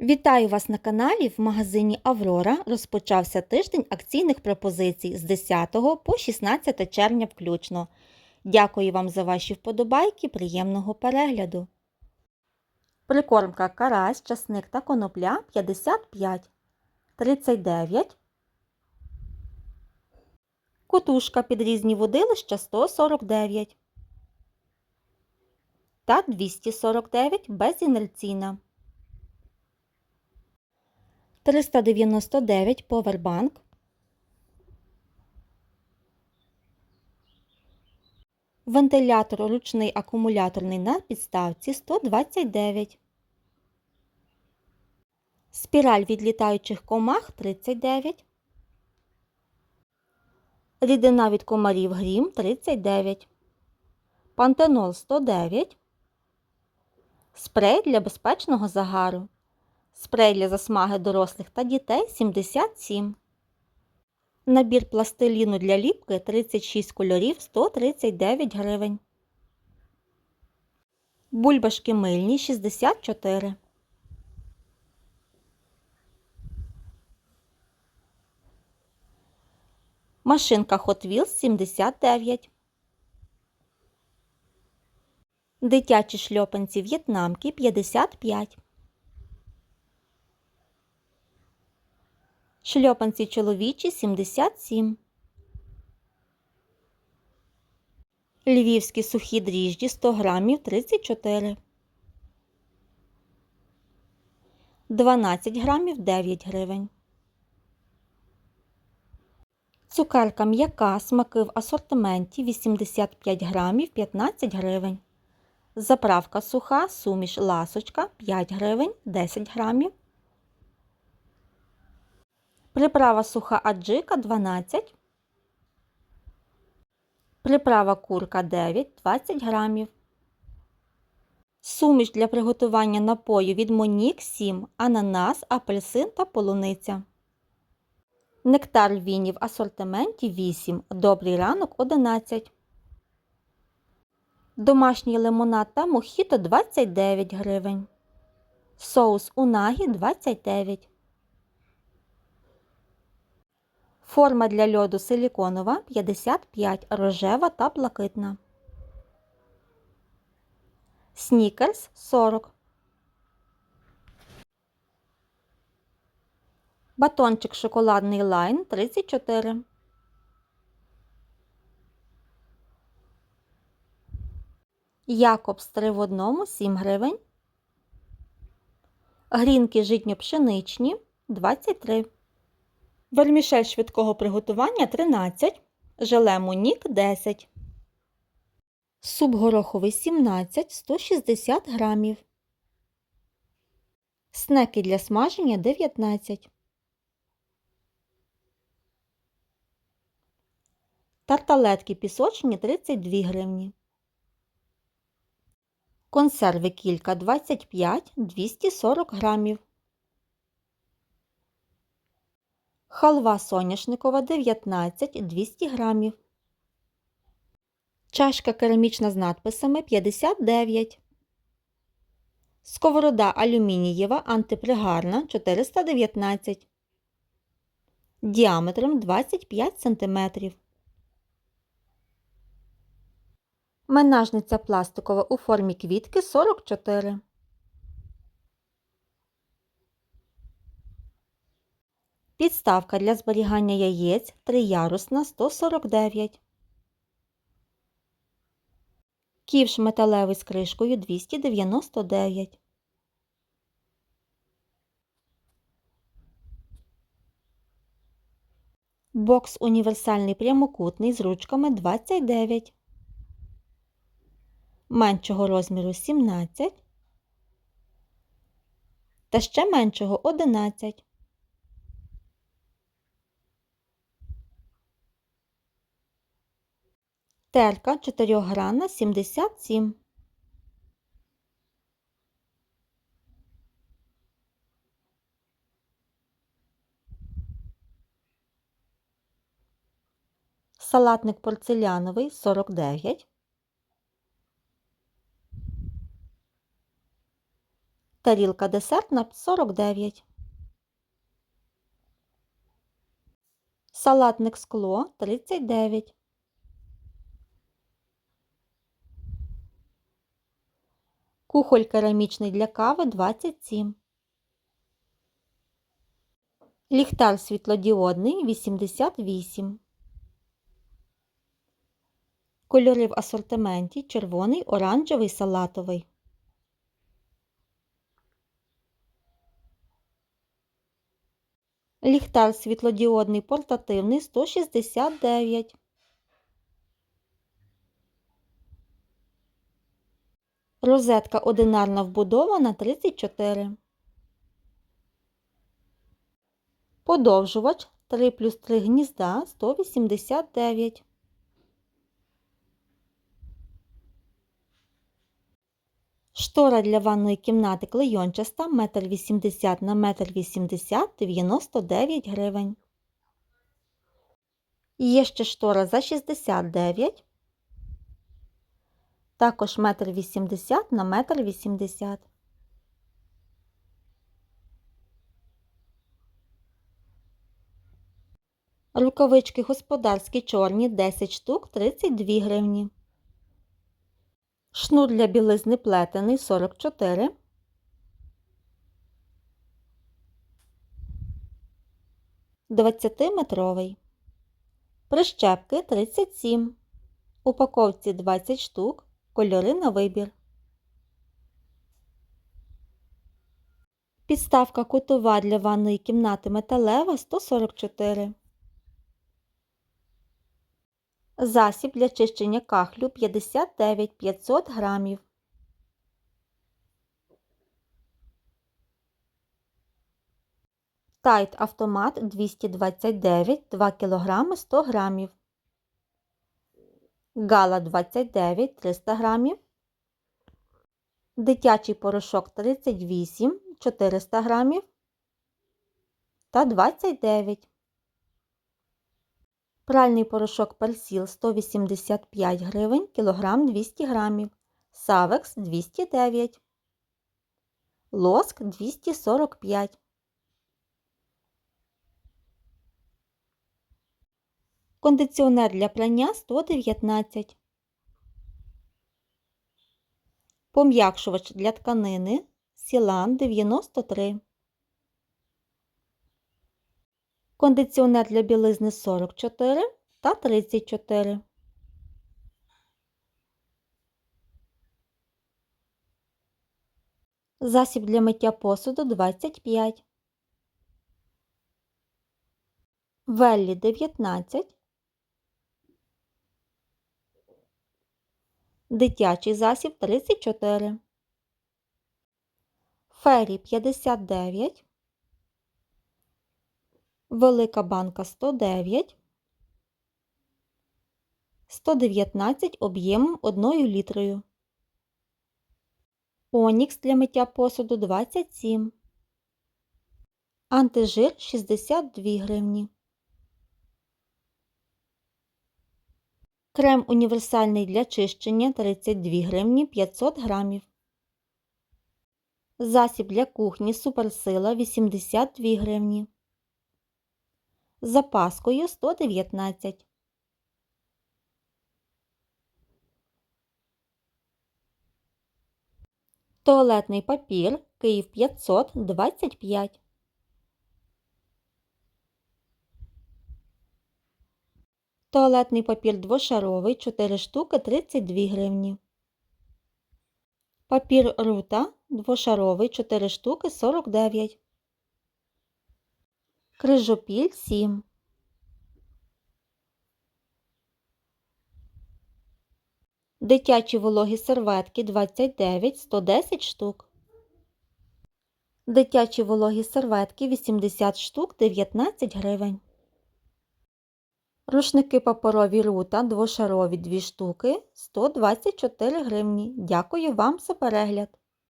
Вітаю вас на каналі в магазині Аврора розпочався тиждень акційних пропозицій з 10 по 16 червня включно. Дякую вам за ваші вподобайки, приємного перегляду. Прикормка карась, часник та конопля 55, 39. Котушка під різні водилища 149 та 249 безінерційна. 399 повербанк. Вентилятор ручний акумуляторний на підставці 129. Спіраль від літаючих комах 39. Рідина від комарів грім 39. Пантенол 109. Спрей для безпечного загару. Спрей для засмаги дорослих та дітей 77. Набір пластиліну для ліпки 36 кольорів 139 гривень. Бульбашки мильні 64. Машинка Hot Wheels 79. Дитячі шльопанці в'єтнамки 55. Шльопанці чоловічі 77. Львівські сухі дріжджі 100 грамів 34. 12 грамів 9 гривень. Цукерка м'яка смаки в асортименті 85 грамів 15 гривень. Заправка суха, суміш ласочка 5 гривень 10 грамів. Приправа суха аджика 12. Приправа курка 9 20 грамів. Суміш для приготування напою від Монік 7, ананас, апельсин та полуниця. Нектар віні в асортименті 8. Добрий ранок 11. Домашній лимонад та мохіто 29 гривень. Соус унагі 29. Форма для льоду силіконова 55 рожева та блакитна. Снікерс 40. Батончик шоколадний лайн 34. Якобс 3 в одному 7 гривень. Грінки житньо-пшеничні 23. Вермішель швидкого приготування 13. Желе Мунік 10. Суп гороховий 17 160 грамів. Снеки для смаження 19. Тарталетки пісочні 32 гривні. Консерви кілька 25 240 грамів. Халва соняшникова 19 200 грамів. Чашка керамічна з надписами 59. Сковорода алюмінієва антипригарна 419. Діаметром 25 см. Менажниця пластикова у формі квітки 44. Підставка для зберігання яєць триярусна 149. Ківш металевий з кришкою 299. Бокс універсальний прямокутний з ручками 29. Меншого розміру 17. Та ще меншого 11. Терка 4гранна 77. Салатник порцеляновий 49. Тарілка десертна 49. Салатник скло 39. Кухоль керамічний для кави 27. Ліхтар світлодіодний 88. Кольори в асортименті червоний, оранжевий, салатовий. Ліхтар світлодіодний портативний 169. Розетка одинарна вбудована 34. Подовжувач 3 плюс 3 гнізда 189. Штора для ванної кімнати клейончаста 1,80 на 1,80 м 99 гривень. Є ще штора за 69. Також 1,80 м на 1,80 м. Рукавички господарські чорні 10 штук 32 гривні. Шнур для білизни плетений 44. Двадцятиметровий. Прищепки 37. Упаковці 20 штук. Кольори на вибір. Підставка кутова для ванної кімнати металева 144. Засіб для чищення кахлю 59 500 грамів. Тайт автомат 229 2 кг 100 грамів. Гала 29 300 грамів. Дитячий порошок 38 400 грамів та 29 Пральний порошок персіл 185 гривень, кілограм 200 грамів. Савекс 209. Лоск 245. Кондиціонер для прання 119. Пом'якшувач для тканини Сілан 93. Кондиціонер для білизни 44 та 34. Засіб для миття посуду 25. Веллі 19. Дитячий засіб 34. Фері 59. Велика банка 109, 119 об'ємом 1 літрою. Онікс для миття посуду 27. Антижир 62 гривні. Крем універсальний для чищення 32 гривні 500 грамів. Засіб для кухні суперсила 82 гривні з запаскою 119. Туалетний папір Київ 525. Туалетний папір двошаровий 4 штуки 32 гривні. Папір рута двошаровий 4 штуки 49 крижопіль 7. Дитячі вологі серветки 29 110 штук. Дитячі вологі серветки 80 штук 19 гривень. Рушники паперові рута двошарові 2 штуки 124 гривні. Дякую вам за перегляд!